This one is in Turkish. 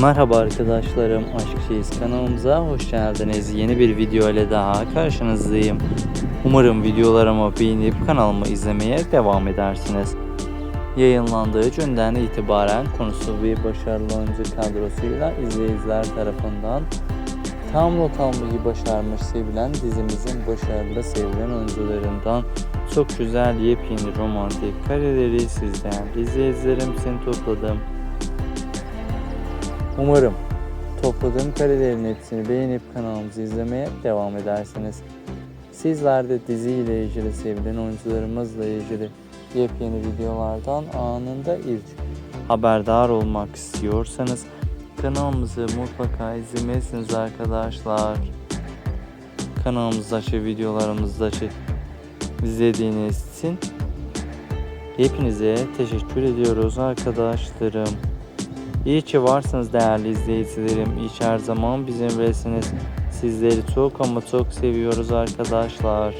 Merhaba arkadaşlarım, Aşkçıyız kanalımıza hoş geldiniz. Yeni bir video ile daha karşınızdayım. Umarım videolarımı beğenip kanalımı izlemeye devam edersiniz. Yayınlandığı günden itibaren konusu ve başarılı oyuncu kadrosuyla izleyiciler tarafından tam not almayı başarmış sevilen dizimizin başarılı sevilen oyuncularından çok güzel yepyeni romantik kareleri sizden izleyicilerim için topladım. Umarım topladığım karelerin hepsini beğenip kanalımızı izlemeye devam edersiniz. Sizler de dizi ile ilgili sevilen oyuncularımızla ilgili yepyeni videolardan anında ilk haberdar olmak istiyorsanız kanalımızı mutlaka izlemelisiniz arkadaşlar. Kanalımızdaki videolarımızdaki izlediğiniz için hepinize teşekkür ediyoruz arkadaşlarım. İyi ki varsınız değerli izleyicilerim. İyi ki her zaman bizimlesiniz. Sizleri çok ama çok seviyoruz arkadaşlar.